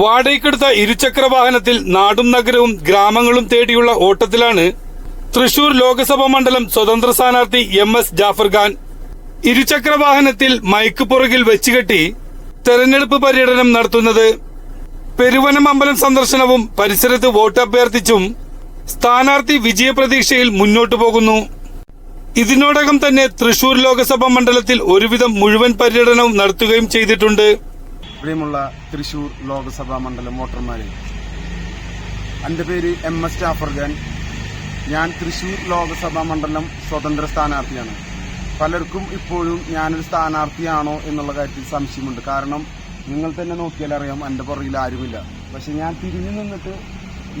വാടകയ്ക്കെടുത്ത ഇരുചക്ര വാഹനത്തിൽ നാടും നഗരവും ഗ്രാമങ്ങളും തേടിയുള്ള ഓട്ടത്തിലാണ് തൃശൂർ ലോക്സഭാ മണ്ഡലം സ്വതന്ത്ര സ്ഥാനാർത്ഥി എം എസ് ജാഫർ ഖാൻ ഇരുചക്ര വാഹനത്തിൽ മൈക്ക് പുറകിൽ വെച്ചുകെട്ടി തെരഞ്ഞെടുപ്പ് പര്യടനം നടത്തുന്നത്. പെരുവനം അമ്പലം സന്ദർശനവും പരിസരത്ത് വോട്ട് അഭ്യർത്ഥിച്ചും സ്ഥാനാർത്ഥി വിജയപ്രതീക്ഷയിൽ മുന്നോട്ടു പോകുന്നു. ഇതിനോടകം തന്നെ തൃശൂർ ലോക്സഭാ മണ്ഡലത്തിൽ ഒരുവിധം മുഴുവൻ പര്യടനവും നടത്തുകയും ചെയ്തിട്ടുണ്ട്. പ്രിയമുള്ള തൃശൂർ ലോക്സഭാ മണ്ഡലം വോട്ടർമാരെ എന്റെ പേര് എം എസ് ജാഫർഖാൻ. ഞാൻ തൃശൂർ ലോക്സഭാ മണ്ഡലം സ്വതന്ത്ര സ്ഥാനാർത്ഥിയാണ്. പലർക്കും ഇപ്പോഴും ഞാനൊരു സ്ഥാനാർത്ഥിയാണോ എന്നുള്ള കാര്യത്തിൽ സംശയമുണ്ട്. കാരണം നിങ്ങൾ തന്നെ നോക്കിയാൽ അറിയാം എന്റെ പുറകിൽ ആരുമില്ല. പക്ഷെ ഞാൻ തിരിഞ്ഞു നിന്നിട്ട്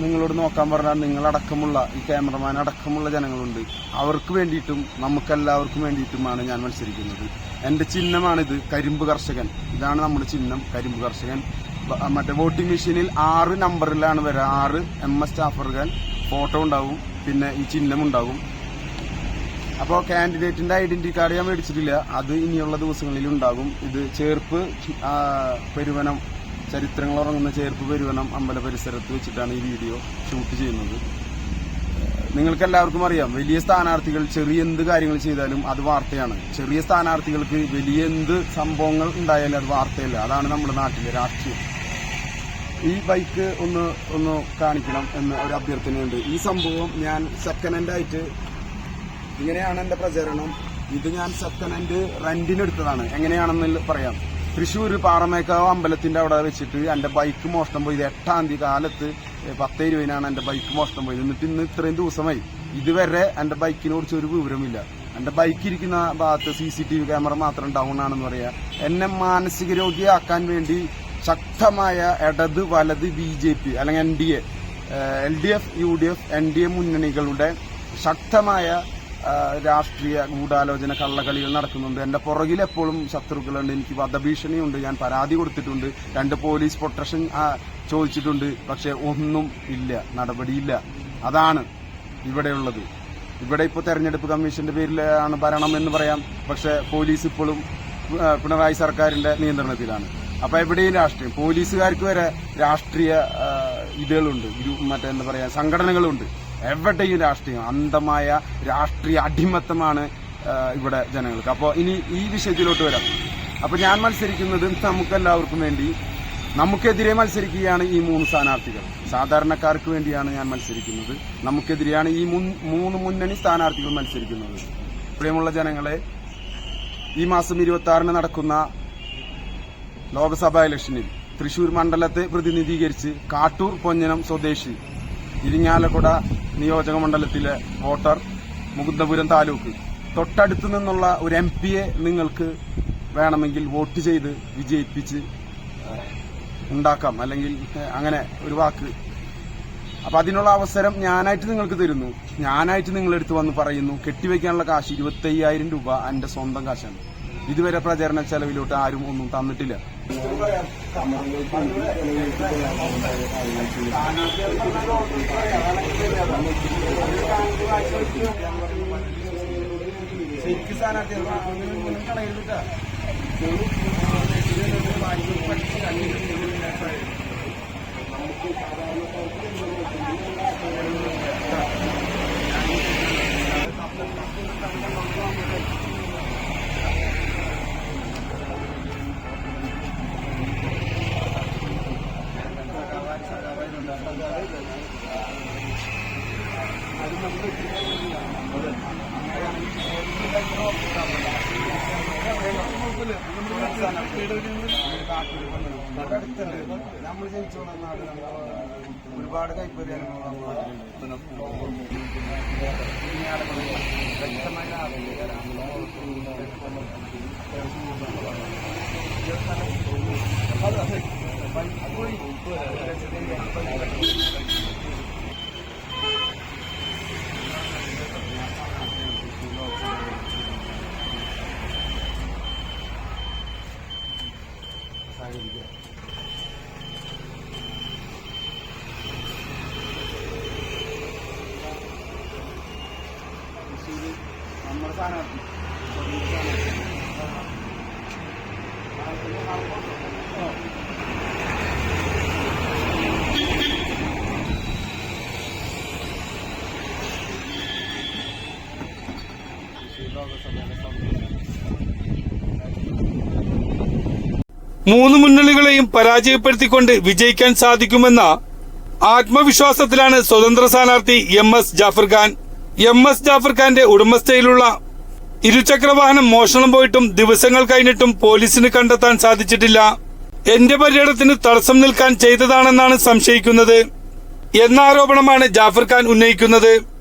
നിങ്ങളോട് നോക്കാൻ പറഞ്ഞാൽ നിങ്ങളടക്കമുള്ള ഈ ക്യാമറമാൻ അടക്കമുള്ള ജനങ്ങളുണ്ട്. അവർക്ക് വേണ്ടിയിട്ടും നമുക്കെല്ലാവർക്കും വേണ്ടിയിട്ടുമാണ് ഞാൻ മത്സരിക്കുന്നത്. എന്റെ ചിഹ്നമാണിത് കരിമ്പ് കർഷകൻ. ഇതാണ് നമ്മുടെ ചിഹ്നം കരിമ്പ് കർഷകൻ. മറ്റേ വോട്ടിംഗ് മെഷീനിൽ ആറ് നമ്പറിലാണ് വരിക ആറ് എം എസ് സ്റ്റാഫറുകൾ ഫോട്ടോ ഉണ്ടാവും പിന്നെ ഈ ചിഹ്നം ഉണ്ടാവും. അപ്പോൾ കാൻഡിഡേറ്റിന്റെ ഐഡന്റിറ്റി കാർഡ് ഞാൻ മേടിച്ചിട്ടില്ല. അത് ഇനിയുള്ള ദിവസങ്ങളിൽ ഉണ്ടാകും. ഇത് ചേർപ്പ് പെരുവനം ചരിത്രങ്ങൾ ഉറങ്ങുന്ന ചേർപ്പ് പെരുവനം അമ്പല പരിസരത്ത് വെച്ചിട്ടാണ് ഈ വീഡിയോ ഷൂട്ട് ചെയ്യുന്നത്. നിങ്ങൾക്ക് എല്ലാവർക്കും അറിയാം വലിയ സ്ഥാനാർത്ഥികൾ ചെറിയ എന്ത് കാര്യങ്ങൾ ചെയ്താലും അത് വാർത്തയാണ്. ചെറിയ സ്ഥാനാർത്ഥികൾക്ക് വലിയ എന്ത് സംഭവങ്ങൾ ഉണ്ടായാലും അത് വാർത്തയല്ല. അതാണ് നമ്മുടെ നാട്ടിലെ രാഷ്ട്രീയം. ഈ ബൈക്ക് ഒന്ന് ഒന്ന് കാണിക്കണം എന്ന് ഒരു അഭ്യർത്ഥനയുണ്ട്. ഈ സംഭവം ഞാൻ സെക്കൻഡ് ഹാൻഡ് ആയിട്ട് ഇങ്ങനെയാണ് എന്റെ പ്രചരണം. ഇത് ഞാൻ സെക്കൻഡ് ഹാൻഡ് റെന്റിനെടുത്തതാണ് എങ്ങനെയാണെന്ന് പറയാം. തൃശ്ശൂർ പാറമേക്കാവ് അമ്പലത്തിന്റെ അവിടെ വെച്ചിട്ട് എന്റെ ബൈക്ക് മോഷണം പോയത് എട്ടാം തീയതി കാലത്ത് പത്ത് ഇരുപതിനാണ് എന്റെ ബൈക്ക് മോഷണം പോയത്. എന്നിട്ട് ഇന്ന് ഇത്രയും ദിവസമായി. ഇതുവരെ എന്റെ ബൈക്കിനെ കുറിച്ച് ഒരു വിവരമില്ല എന്റെ ബൈക്ക് ഇരിക്കുന്ന ഭാഗത്ത് C C T V camera മാത്രം ഡൗൺ ആണെന്ന് പറയാ. എന്നെ മാനസിക രോഗിയാക്കാൻ വേണ്ടി ശക്തമായ ഇടത് വലത് ബി ജെ പി അല്ലെങ്കിൽ N D L D F U D F N D A മുന്നണികളുടെ ശക്തമായ രാഷ്ട്രീയ ഗൂഢാലോചന കള്ളകളികൾ നടക്കുന്നുണ്ട്. എന്റെ പുറകിൽ എപ്പോഴും ശത്രുക്കളുണ്ട്. എനിക്ക് വധഭീഷണിയുണ്ട്. ഞാൻ പരാതി കൊടുത്തിട്ടുണ്ട്. രണ്ട് പോലീസ് പ്രൊട്ടക്ഷൻ ചോദിച്ചിട്ടുണ്ട്. പക്ഷെ ഒന്നും ഇല്ല. നടപടിയില്ല. അതാണ് ഇവിടെയുള്ളത്. ഇവിടെ ഇപ്പോൾ തെരഞ്ഞെടുപ്പ് കമ്മീഷന്റെ പേരിലാണ് ഭരണം എന്ന് പറയാം. പക്ഷെ പോലീസ് ഇപ്പോഴും പിണറായി സർക്കാരിന്റെ നിയന്ത്രണത്തിലാണ്. അപ്പൊ എവിടെയും രാഷ്ട്രീയം പോലീസുകാർക്ക് വരെ രാഷ്ട്രീയ ഇതുകളുണ്ട്. മറ്റേ എന്താ പറയാ സംഘടനകളുണ്ട്. എവിടെയും രാഷ്ട്രീയം അന്ധമായ രാഷ്ട്രീയ അടിമത്തമാണ് ഇവിടെ ജനങ്ങൾക്ക്. അപ്പോൾ ഇനി ഈ വിഷയത്തിലോട്ട് വരാം. അപ്പോൾ ഞാൻ മത്സരിക്കുന്നത് നമുക്കെല്ലാവർക്കും വേണ്ടി നമുക്കെതിരെ മത്സരിക്കുകയാണ് ഈ മൂന്ന് സ്ഥാനാർത്ഥികൾ. സാധാരണക്കാർക്ക് വേണ്ടിയാണ് ഞാൻ മത്സരിക്കുന്നത്. നമുക്കെതിരെയാണ് ഈ മൂന്ന് മുന്നണി സ്ഥാനാർത്ഥികൾ മത്സരിക്കുന്നത്. പ്രിയമുള്ള ജനങ്ങളെ ഈ മാസം ഇരുപത്തി ആറിന് നടക്കുന്ന ലോക്സഭാ ഇലക്ഷനിൽ തൃശൂർ മണ്ഡലത്തെ പ്രതിനിധീകരിച്ച് കാട്ടൂർ പൊന്നനം സ്വദേശി ഇരിങ്ങാലക്കുട നിയോജക മണ്ഡലത്തിലെ വോട്ടർ മുകുന്ദപുരം താലൂക്ക്. തൊട്ടടുത്തു നിന്നുള്ള ഒരു എം പിയെ നിങ്ങൾക്ക് വേണമെങ്കിൽ വോട്ട് ചെയ്ത് വിജയിപ്പിച്ച് ഉണ്ടാക്കാം. അല്ലെങ്കിൽ അങ്ങനെ ഒരു വാക്ക്. അപ്പൊ അതിനുള്ള അവസരം ഞാനായിട്ട് നിങ്ങൾക്ക് തരുന്നു. ഞാനായിട്ട് നിങ്ങളെടുത്ത് വന്ന് പറയുന്നു കെട്ടിവെക്കാനുള്ള കാശ് ഇരുപത്തയ്യായിരം രൂപ എന്റെ സ്വന്തം കാശാണ്. ഇതുവരെ പ്രചരണ ചെലവിലോട്ട് ആരും ഒന്നും തന്നിട്ടില്ല. ശരിക്കും സ്ഥാനാർത്ഥി കളയരുത് നമ്മൾ ജനിച്ചു വളർന്ന നാട് ഒരുപാട് കൈപ്പറി നമ്മുടെ മൂന്ന് മുന്നണികളെയും പരാജയപ്പെടുത്തിക്കൊണ്ട് വിജയിക്കാൻ സാധിക്കുമെന്ന ആത്മവിശ്വാസത്തിലാണ് സ്വതന്ത്ര സ്ഥാനാർത്ഥി M S Jafar Khan. M S Jafar ഖാന്റെ ഉടമസ്ഥയിലുള്ള ഇരുചക്രവാഹനം മോഷണം പോയിട്ടും ദിവസങ്ങൾ കഴിഞ്ഞിട്ടും പോലീസിന് കണ്ടെത്താൻ സാധിച്ചിട്ടില്ല. എന്റെ പര്യടനത്തിന് തടസ്സം നിൽക്കാൻ ചെയ്തതാണെന്നാണ് സംശയിക്കുന്നത്. എന്ന ആരോപണമാണ് ജാഫർ ഖാൻ ഉന്നയിക്കുന്നത്.